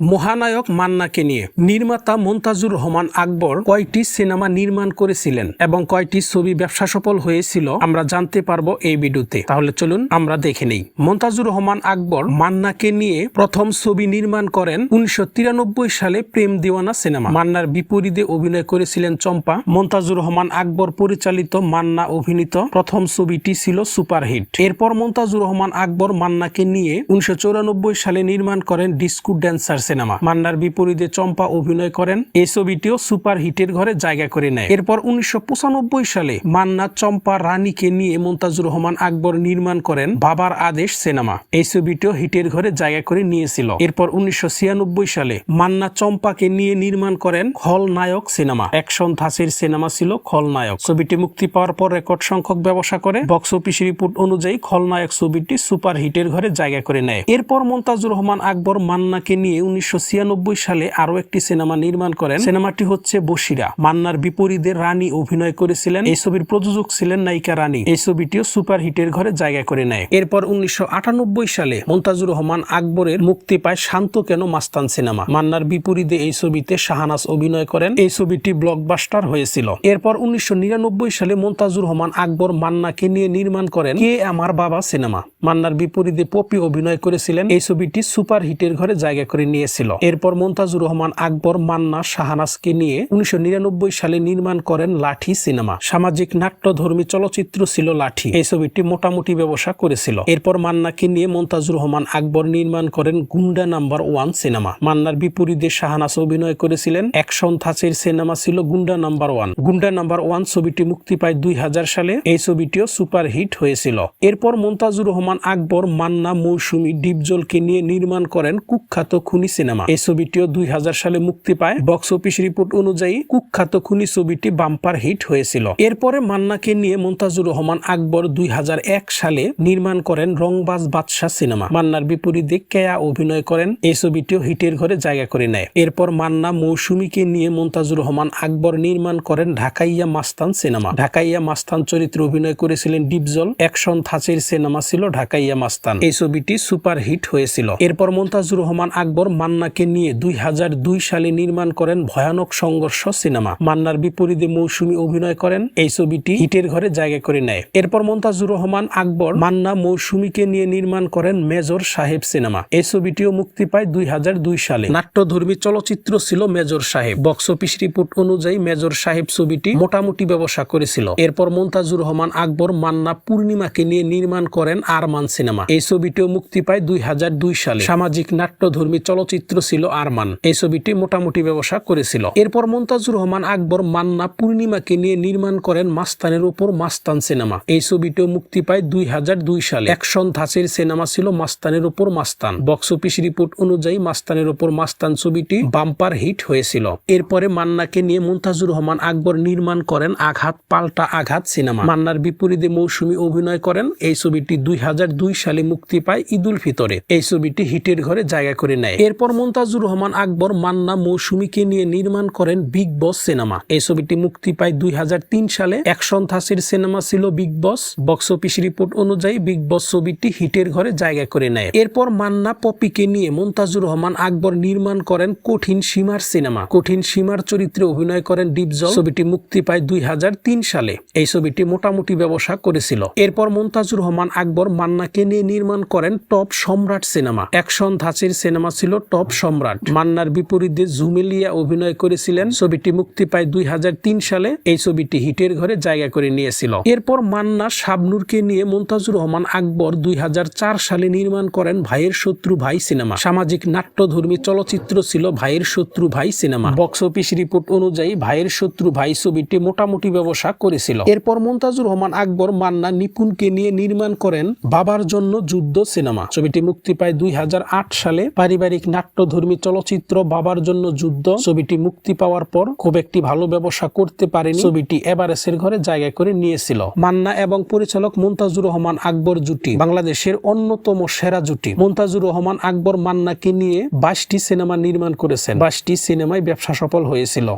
মহানায়ক মান্নাকে নিয়ে নির্মাতা মন্তাজুর রহমান আকবর কয়টি সিনেমা নির্মাণ করেছিলেন এবং কয়টি ছবি ব্যবসা সফল হয়েছিল আমরা জানতে পারব এই ভিডিওতে। তাহলে চলুন আমরা দেখে নেই। মন্তাজুর রহমান আকবর মান্নাকে নিয়ে প্রথম ছবি নির্মাণ করেন উনিশশো তিরানব্বই সালে প্রেম দিওয়ানা সিনেমা। মান্নার বিপরীতে অভিনয় করেছিলেন চম্পা। মন্তাজুর রহমান আকবর পরিচালিত মান্না অভিনীত প্রথম ছবিটি ছিল সুপারহিট। এরপর মন্তাজুর রহমান আকবর মান্নাকে নিয়ে উনিশশো চুরানব্বই সালে নির্মাণ করেন ডিস্কু ড্যান্সার সিনেমা। মান্নার বিপরীতে চম্পা অভিনয় করেন। এই ছবিটিও সুপার হিটের ঘরে জায়গা করে নেয়। এরপর উনিশশো সালে মান্না চম্পা রানীকে নিয়ে মন্তাজুর রহমান আকবর নির্মাণ করেন বাবার আদেশ সিনেমা। এই ছবিটিও হিটের ঘরে জায়গা করে নিয়েছিল। এরপর উনিশশো সালে মান্না চম্পাকে নিয়ে নির্মাণ করেন খলনায়ক সিনেমা। অ্যাকশন ধাঁচের সিনেমা ছিল খলনায়ক। ছবিটি মুক্তি পাওয়ার পর রেকর্ড সংখ্যক ব্যবসা করে। বক্স অফিস রিপোর্ট অনুযায়ী খলনায়ক ছবিটি সুপার হিটের ঘরে জায়গা করে নেয়। এরপর মন্তাজুর রহমান আকবর মান্নাকে নিয়ে উনিশশো ছিয়ানব্বই সালে আরও একটি সিনেমা নির্মাণ করেন। সিনেমাটি হচ্ছে বসিরা মান্নার বিপরীতে রানী অভিনয় করেছিলেন। এই ছবির প্রযোজক ছিলেন নায়িকা রানী। এই ছবিটিও সুপার হিটের ঘরে জায়গা করে নেয়। এরপর উনিশশো সালে মন্তাজুর রহমান আকবরের মুক্তি পায় শান্ত কেন মাস্তান সিনেমা। মান্নার বিপরীতে এই ছবিতে শাহানাজ অভিনয় করেন। এই ছবিটি ব্লকবাস্টার হয়েছিল। এরপর উনিশশো নিরানব্বই সালে মন্তাজুর রহমান আকবর মান্নাকে নিয়ে নির্মাণ করেন কে আমার বাবা সিনেমা। মান্নার বিপরীতে পপি অভিনয় করেছিলেন। এই ছবিটি সুপার হিটের ঘরে জায়গা করে নিয়েছিল এরপর মন্তাজুর রহমান আকবর, মান্না, শাহানাজকে নিয়ে উনিশশো সালে নির্মাণ করেন লাঠি সিনেমা। সামাজিক নাট্যধর্মী চলচ্চিত্র ছিল লাঠি। এই ছবিটি মোটামুটি ব্যবসা করেছিল। এরপর মান্নাকে নিয়ে মন্তাজুর রহমান আকবর নির্মাণ করেন গুন্ডা নাম্বার ওয়ান সিনেমা। মান্নার বিপরীতে শাহানাজ অভিনয় করেছিলেন। অ্যাকশন ধাঁচের সিনেমা ছিল Gunda number one. Gunda number one ছবিটি মুক্তি পায় দুই হাজার সালে। এই ছবিটিও সুপার হিট হয়েছিল। এরপর মন্তাজুর রহমান আকবর, মান্না, মৌসুমী, ডিপজলকে নিয়ে নির্মাণ করেন কুখ্যাত খুনি সিনেমা। এই ছবিটিও দুই হাজার সালে মুক্তি পায়। বক্স অফিস রিপোর্ট অনুযায়ী কুখ্যাত খুনি ছবিটি বাম্পার হিট হয়েছিল। এরপরে মান্নাকে নিয়ে মন্তাজুর রহমান আকবর দুই হাজার এক সালে নির্মাণ করেন রংবাজ বাদশাহ সিনেমা। মান্নার বিপরীতে কেয়া অভিনয় করেন। এই ছবিটিও হিটের ঘরে জায়গা করে নেয়। এরপর মান্না মৌসুমীকে নিয়ে মন্তাজুর রহমান আকবর নির্মাণ করেন ঢাকাইয়া মাস্তান সিনেমা। ঢাকাইয়া মাস্তান চরিত্রে অভিনয় করেছিলেন ডিপজল। অ্যাকশন থাচের সিনেমা ছিল ঢাকাইয়া মাস্তান। এই ছবিটি সুপার হিট হয়েছিল। এরপর মন্তাজুর রহমান আকবর মান্নাকে নিয়ে দুই হাজার দুই সালে নির্মাণ করেন ভয়ানক সংঘর্ষ সিনেমা। মান্নার বিপরীতে মৌসুমী অভিনয় করেন, এই ছবিটি হিটের ঘরে জায়গা করে নেয়। এরপর মন্তাজুর রহমান, আকবর, মান্না মৌসুমীকে নিয়ে নির্মাণ করেন মেজর সাহেব সিনেমা। এই ছবিটিও মুক্তি পায় দুই হাজার দুই সালে। নাট্যধর্মী চলচ্চিত্র ছিল major Saheb. Box office report অনুযায়ী মেজর সাহেব ছবিটি মোটামুটি ব্যবসা করেছিল। এরপর মন্তাজুর রহমান, আকবর, মান্না পূর্ণিমাকে নিয়ে নির্মাণ করেন আরমান সিনেমা। এই ছবিটিও মুক্তি পায় দুই হাজার দুই সালে। সামাজিক নাট্যধর্মী চলচ্চিত্র ছিল আরমান। এই ছবিটি মোটামুটি ব্যবসা করেছিল। এরপর মন্তাজুর রহমান আকবর মান্না পূর্ণিমাকে নিয়ে নির্মাণ করেন মাস্তানের উপর মাস্তান সিনেমা। এই ছবিটিও মুক্তি পায় দুই সালে। অ্যাকশন ধাঁচের সিনেমা ছিল মাস্তানের উপর মাস্তান। বক্স অফিস রিপোর্ট অনুযায়ী মাস্তানের উপর মাস্তান ছবিটি বাম্পার হিট হয়েছিল। এরপরে মান্নাকে নিয়ে মুন্তাজুর রহমান আকবর নির্মাণ করেন আঘাত, পাল্টা আঘাত সিনেমা। মান্নার বিপরীতে মৌসুমী অভিনয় করেন। এই ছবিটি দুই হাজার দুই সালে মুক্তি পায় ঈদুল ফিতরে। এই ছবিটি হিটের ঘরে জায়গা করে নেয়। এরপর মন্তাজুর রহমান আকবর মান্না মৌসুমীকে নিয়ে নির্মাণ করেন বিগ বস সিনেমা। এই ছবিটি মুক্তি পায় দুই হাজার তিন সালে। অ্যাকশন থাসির সিনেমা ছিল big boss. Box office report অনুযায়ী বিগ বস ছবিটি হিটের ঘরে জায়গা করে নেয়। এরপর মান্না পপিকে নিয়ে মন্তাজুর রহমান আকবর নির্মাণ করেন কঠিন সীমার সিনেমা। কঠিন সীমার চরিত্রে অভিনয় করেন ডিপজল। ছবিটি মুক্তি পায় দুই হাজার তিন সালে। এই ছবিটি মোটামুটি ব্যবসা করেছিল। এরপর মন্তাজুর রহমান আকবর মান্নাকে নিয়ে নির্মাণ করেন টপ সম্রাট সিনেমা। অ্যাকশন ধাঁচের সিনেমা ছিল টপ সম্রাট। মান্নার বিপরীতে জুমেলিয়া অভিনয় করেছিলেন। ছবিটি মুক্তি পায় দুই সালে। এই ছবিটি হিটের ঘরে জায়গা করে নিয়েছিল। এরপর মান্না শাবনুরকে নিয়ে মন্তাজুর রহমান আকবর দুই সালে নির্মাণ করেন ভাইয়ের শত্রু ভাই সিনেমা। সামাজিক নাট্যধর্মী চলচ্চিত্র ছিল ভাইয়ের শত্রু ভাই সিনেমা। বক্স অফিস রিপোর্ট অনুযায়ী ভাইয়ের শত্রু ভাই ছবিটি মোটামুটি ব্যবসা করেছিল। এরপর মন্তাজুর রহমান আকবর মান্না নিপুণকে নিয়ে নির্মাণ করেন বাবার জন্য যুদ্ধ সিনেমা। ছবিটি মুক্তি পায় দুই হাজার আট সালে। পারিবারিক নাট্যধর্মী চলচ্চিত্র বাবার জন্য যুদ্ধ। ছবিটি মুক্তি পাওয়ার পর খুব একটি ভালো ব্যবসা করতে পারেনি। ছবিটি এভারেস্টের ঘরে জায়গা করে নিয়েছিল। মান্না এবং পরিচালক মুনতাজুর রহমান আকবর জুটি, বাংলাদেশের অন্যতম সেরা জুটি। মুনতাজুর রহমান আকবর মান্নাকে নিয়ে বাইশটি সিনেমা নির্মাণ করেছেন। বাইশটি সিনেমায় ব্যবসা সফল হয়েছিল।